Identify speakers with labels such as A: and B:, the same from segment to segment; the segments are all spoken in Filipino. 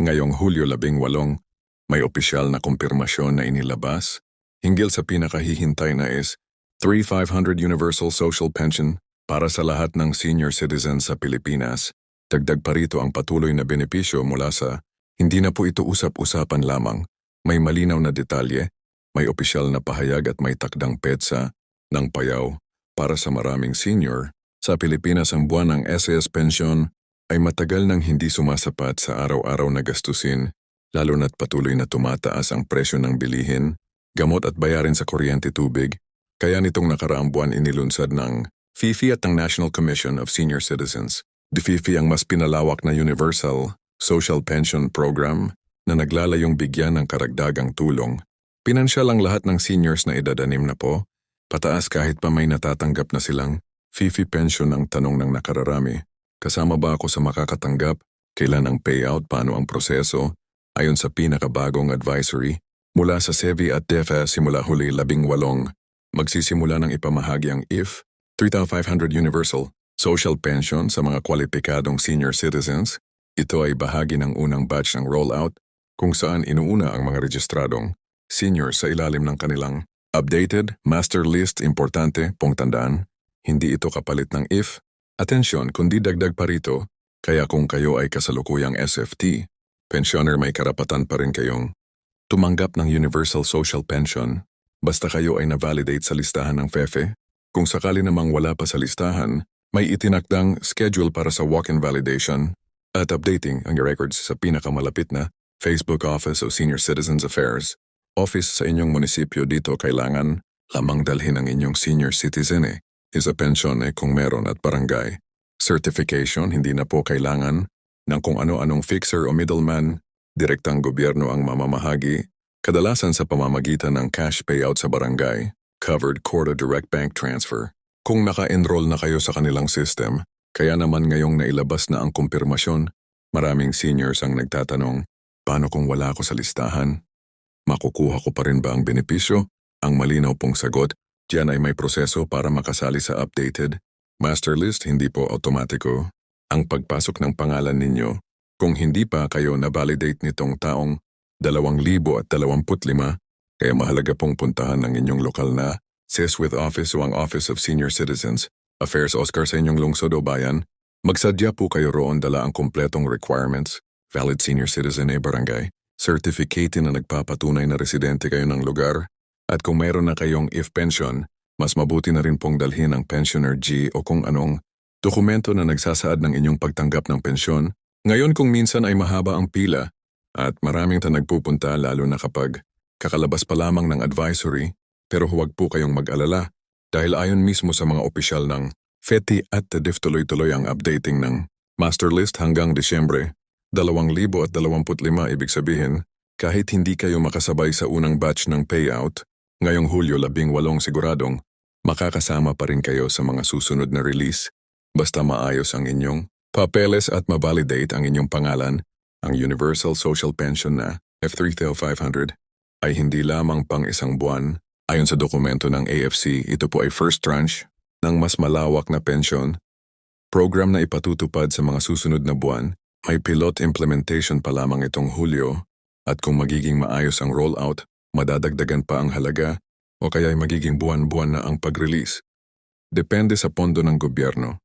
A: Ngayong Hulyo 18, may opisyal na kumpirmasyon na inilabas hinggil sa pinakahihintay na is 3,500 Universal Social Pension para sa lahat ng senior citizens sa Pilipinas. Dagdag pa rito ang patuloy na benepisyo mula sa hindi na po ito usap-usapan lamang, may malinaw na detalye, may opisyal na pahayag at may takdang petsa ng payaw para sa maraming senior. Sa Pilipinas ang buwan ng SS pension ay matagal nang hindi sumasapat sa araw-araw na gastusin, lalo na't patuloy na tumataas ang presyo ng bilihin, gamot at bayarin sa kuryente tubig, kaya nitong nakaraang buwan inilunsad ng FIFI at ng National Commission of Senior Citizens. The FIFI ang mas pinalawak na Universal Social Pension Program na naglalayong bigyan ng karagdagang tulong. Pinansyal ang lahat ng seniors na edad anim na po, pataas kahit pa may natatanggap na silang FIFI pension ang tanong ng nakararami. Kasama ba ako sa makakatanggap? Kailan ang payout? Paano ang proseso? Ayon sa pinakabagong advisory, mula sa SEVI at DEFA simula huli labing walong, magsisimula ng ipamahagi ang IF, 3,500 Universal Social Pension sa mga kwalipikadong senior citizens. Ito ay bahagi ng unang batch ng rollout kung saan inuuna ang mga registradong seniors sa ilalim ng kanilang updated master list importante pong tandaan. Hindi ito kapalit ng IF, Atensyon, kundi dagdag pa rito, kaya kung kayo ay kasalukuyang SFT, pensioner may karapatan pa rin kayong tumanggap ng Universal Social Pension basta kayo ay na-validate sa listahan ng FEFE. Kung sakali namang wala pa sa listahan, may itinakdang schedule para sa walk-in validation at updating ang records sa pinakamalapit na Facebook Office of Senior Citizens Affairs. Office sa inyong munisipyo dito kailangan lamang dalhin ang inyong senior citizen eh isa pension eh kung meron at barangay. Certification hindi na po kailangan ng kung ano-anong fixer o middleman, direktang gobyerno ang mamamahagi, kadalasan sa pamamagitan ng cash payout sa barangay, covered quota direct bank transfer. Kung naka-enroll na kayo sa kanilang system, kaya naman ngayong nailabas na ang kumpirmasyon, maraming seniors ang nagtatanong, paano kung wala ako sa listahan? Makukuha ko pa rin ba ang benepisyo? Ang malinaw pong sagot, Diyan ay may proseso para makasali sa updated master list hindi po automatiko. Ang pagpasok ng pangalan ninyo, kung hindi pa kayo na-validate nitong taong 2025, kaya mahalaga pong puntahan ng inyong lokal na SIS with Office o ang Office of Senior Citizens, Affairs Oscar sa inyong lungsod o bayan, magsadya po kayo roon dala ang kumpletong requirements, valid senior citizen e barangay, certificate na nagpapatunay na residente kayo ng lugar, at kung mayroon na kayong if pension, mas mabuti na rin pong dalhin ang pensioner G o kung anong dokumento na nagsasaad ng inyong pagtanggap ng pensyon. Ngayon kung minsan ay mahaba ang pila at maraming ta nagpupunta lalo na kapag kakalabas pa lamang ng advisory, pero huwag po kayong mag-alala dahil ayon mismo sa mga opisyal ng FETI at TEDIF tuloy-tuloy ang updating ng master list hanggang Disyembre 2025 ibig sabihin kahit hindi kayo makasabay sa unang batch ng payout, ngayong Hulyo 18 siguradong makakasama pa rin kayo sa mga susunod na release basta maayos ang inyong papeles at mabalidate ang inyong pangalan, ang Universal Social Pension na F3500 ay hindi lamang pang isang buwan. Ayon sa dokumento ng AFC, ito po ay first tranche ng mas malawak na pension. Program na ipatutupad sa mga susunod na buwan, may pilot implementation pa lamang itong Hulyo at kung magiging maayos ang rollout, madadagdagan pa ang halaga o kaya ay magiging buwan-buwan na ang pag-release. Depende sa pondo ng gobyerno.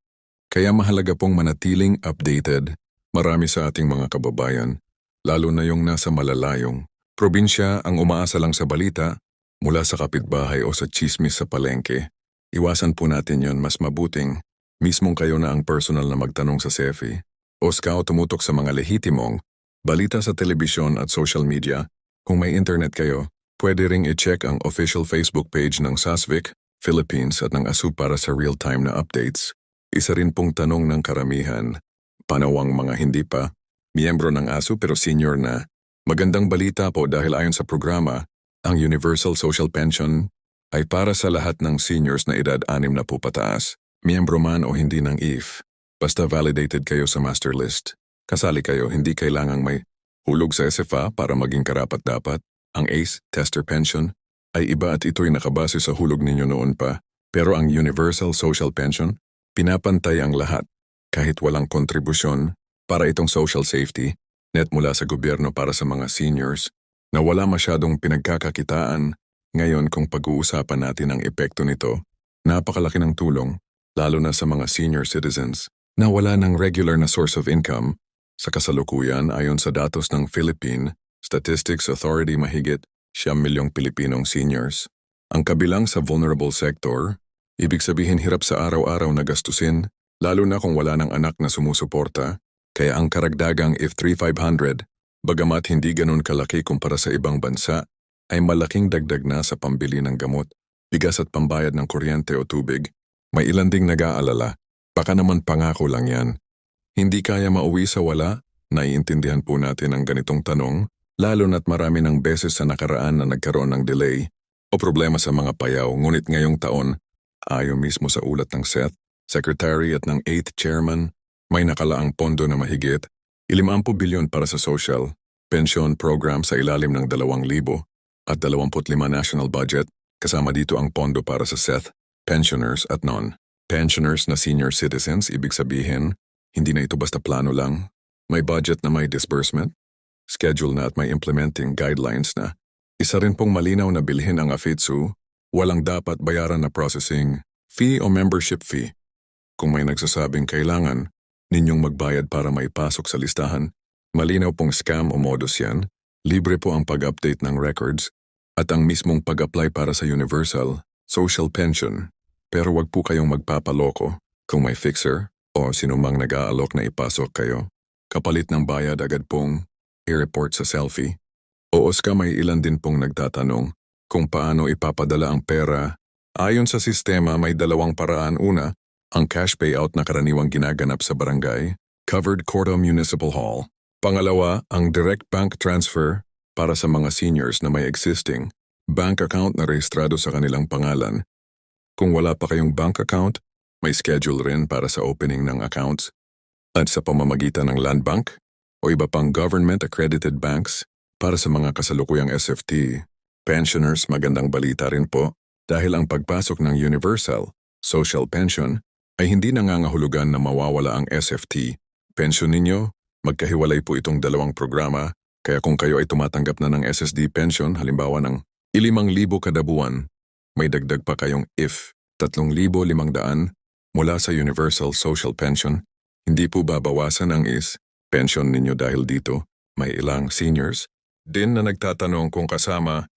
A: Kaya mahalaga pong manatiling updated marami sa ating mga kababayan, lalo na yung nasa malalayong. Probinsya ang umaasa lang sa balita mula sa kapitbahay o sa chismis sa palengke. Iwasan po natin yon mas mabuting mismong kayo na ang personal na magtanong sa SEFI o SCAO tumutok sa mga lehitimong balita sa telebisyon at social media. Kung may internet kayo, Pwede ring i-check ang official Facebook page ng SASVIC, Philippines at ng ASU para sa real-time na updates. Isa rin pong tanong ng karamihan, panawang mga hindi pa, miyembro ng ASU pero senior na. Magandang balita po dahil ayon sa programa, ang Universal Social Pension ay para sa lahat ng seniors na edad 6 na po pataas, miyembro man o hindi ng IF. Basta validated kayo sa master list. Kasali kayo, hindi kailangang may hulog sa SFA para maging karapat-dapat. Ang ACE, Tester Pension, ay iba at ito'y nakabase sa hulog ninyo noon pa. Pero ang Universal Social Pension, pinapantay ang lahat, kahit walang kontribusyon, para itong social safety net mula sa gobyerno para sa mga seniors na wala masyadong pinagkakakitaan. Ngayon kung pag-uusapan natin ang epekto nito, napakalaki ng tulong, lalo na sa mga senior citizens na wala ng regular na source of income. Sa kasalukuyan, ayon sa datos ng Philippine Statistics Authority mahigit siyam milyong Pilipinong seniors. Ang kabilang sa vulnerable sector, ibig sabihin hirap sa araw-araw na gastusin, lalo na kung wala ng anak na sumusuporta, kaya ang karagdagang if 3500, bagamat hindi ganun kalaki kumpara sa ibang bansa, ay malaking dagdag na sa pambili ng gamot, bigas at pambayad ng kuryente o tubig. May ilan ding nag-aalala, baka naman pangako lang yan. Hindi kaya mauwi sa wala, naiintindihan po natin ang ganitong tanong, lalo na't marami ng beses sa nakaraan na nagkaroon ng delay o problema sa mga payaw ngunit ngayong taon, ayon mismo sa ulat ng Seth, Secretary at ng 8th Chairman, may nakalaang pondo na mahigit 50 bilyon para sa social, pension program sa ilalim ng 2,000 at 25 national budget, kasama dito ang pondo para sa Seth, pensioners at non-pensioners na senior citizens, ibig sabihin, hindi na ito basta plano lang, may budget na may disbursement, schedule na at may implementing guidelines na. Isa rin pong malinaw na bilhin ang AFITSU, walang dapat bayaran na processing fee o membership fee. Kung may nagsasabing kailangan, ninyong magbayad para maipasok sa listahan, malinaw pong scam o modus yan, libre po ang pag-update ng records, at ang mismong pag-apply para sa universal, social pension. Pero wag po kayong magpapaloko kung may fixer o sinumang nag-aalok na ipasok kayo. Kapalit ng bayad agad pong i-report sa selfie. O Oscar may ilan din pong nagtatanong kung paano ipapadala ang pera. Ayon sa sistema may dalawang paraan. Una, ang cash payout na karaniwang ginaganap sa barangay, covered Cordo Municipal Hall. Pangalawa, ang direct bank transfer para sa mga seniors na may existing bank account na rehistrado sa kanilang pangalan. Kung wala pa kayong bank account, may schedule rin para sa opening ng accounts at sa pamamagitan ng land bank o iba pang government-accredited banks para sa mga kasalukuyang SFT. Pensioners magandang balita rin po dahil ang pagpasok ng universal, social pension ay hindi nangangahulugan na mawawala ang SFT. Pension ninyo, magkahiwalay po itong dalawang programa kaya kung kayo ay tumatanggap na ng SSD pension halimbawa ng ilimang libo kada buwan, may dagdag pa kayong if 3,500 mula sa Universal Social Pension, hindi po babawasan ang is pension ninyo dahil dito may ilang seniors din na nagtatanong kung kasama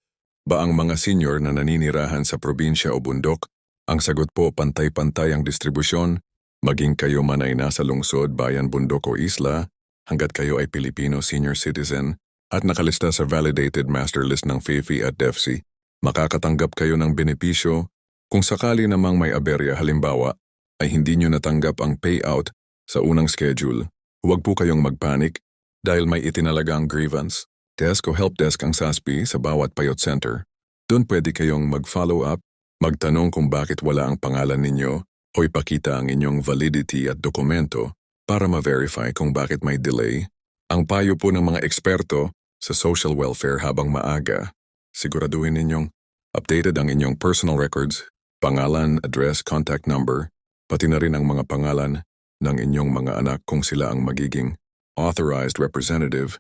A: ba ang mga senior na naninirahan sa probinsya o bundok. Ang sagot po pantay-pantay ang distribusyon, maging kayo man ay nasa lungsod, bayan, bundok o isla, hanggat kayo ay Filipino senior citizen at nakalista sa validated master list ng FIFI at DEFC, makakatanggap kayo ng benepisyo kung sakali namang may aberya halimbawa ay hindi nyo natanggap ang payout sa unang schedule. Huwag po kayong magpanik dahil may itinalagang grievance. Desk o helpdesk ang SASB sa bawat payot center. Doon pwede kayong mag-follow up, magtanong kung bakit wala ang pangalan ninyo o ipakita ang inyong validity at dokumento para ma-verify kung bakit may delay. Ang payo po ng mga eksperto sa social welfare habang maaga, siguraduhin ninyong updated ang inyong personal records, pangalan, address, contact number, pati na rin ang mga pangalan ng inyong mga anak kung sila ang magiging authorized representative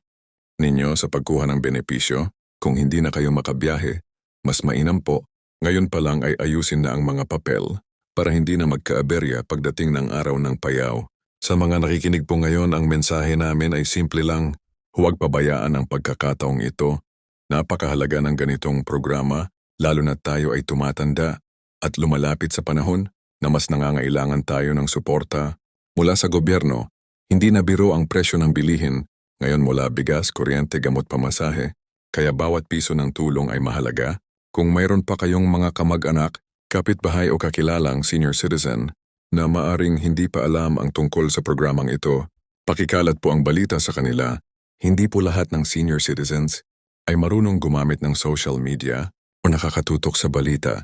A: ninyo sa pagkuha ng benepisyo. Kung hindi na kayo makabiyahe, mas mainam po, ngayon pa lang ay ayusin na ang mga papel para hindi na magkaaberya pagdating ng araw ng payaw. Sa mga nakikinig po ngayon, ang mensahe namin ay simple lang, huwag pabayaan ang pagkakataong ito. Napakahalaga ng ganitong programa, lalo na tayo ay tumatanda at lumalapit sa panahon na mas nangangailangan tayo ng suporta mula sa gobyerno. Hindi na biro ang presyo ng bilihin ngayon mula bigas, kuryente, gamot pamasahe, kaya bawat piso ng tulong ay mahalaga. Kung mayroon pa kayong mga kamag-anak, kapitbahay o kakilalang senior citizen na maaring hindi pa alam ang tungkol sa programang ito, pakikalat po ang balita sa kanila. Hindi po lahat ng senior citizens ay marunong gumamit ng social media o nakakatutok sa balita.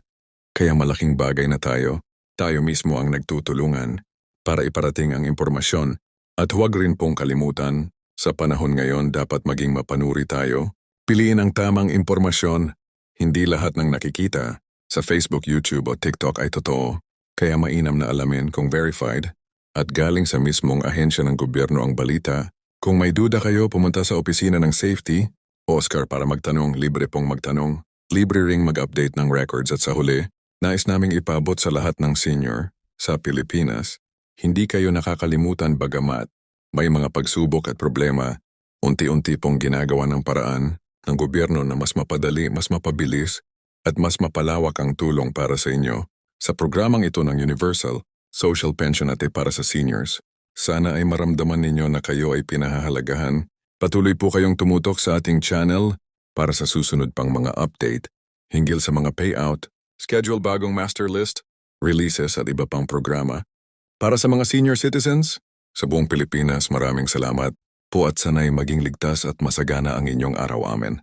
A: Kaya malaking bagay na tayo, tayo mismo ang nagtutulungan para iparating ang impormasyon at huwag rin pong kalimutan sa panahon ngayon dapat maging mapanuri tayo. Piliin ang tamang impormasyon. Hindi lahat ng nakikita sa Facebook, YouTube o TikTok ay totoo. Kaya mainam na alamin kung verified at galing sa mismong ahensya ng gobyerno ang balita Kung may duda kayo, pumunta sa opisina ng safety, Oscar para magtanong, libre pong magtanong, libre ring mag-update ng records at sa huli, nais naming ipabot sa lahat ng senior sa Pilipinas, hindi kayo nakakalimutan bagamat may mga pagsubok at problema, unti-unti pong ginagawa ng paraan ng gobyerno na mas mapadali, mas mapabilis, at mas mapalawak ang tulong para sa inyo sa programang ito ng Universal Social Pension at para sa seniors. Sana ay maramdaman ninyo na kayo ay pinahahalagahan. Patuloy po kayong tumutok sa ating channel para sa susunod pang mga update hinggil sa mga payout, schedule bagong master list, releases at iba pang programa. Para sa mga senior citizens, sa buong Pilipinas maraming salamat po at sanay maging ligtas at masagana ang inyong araw amen.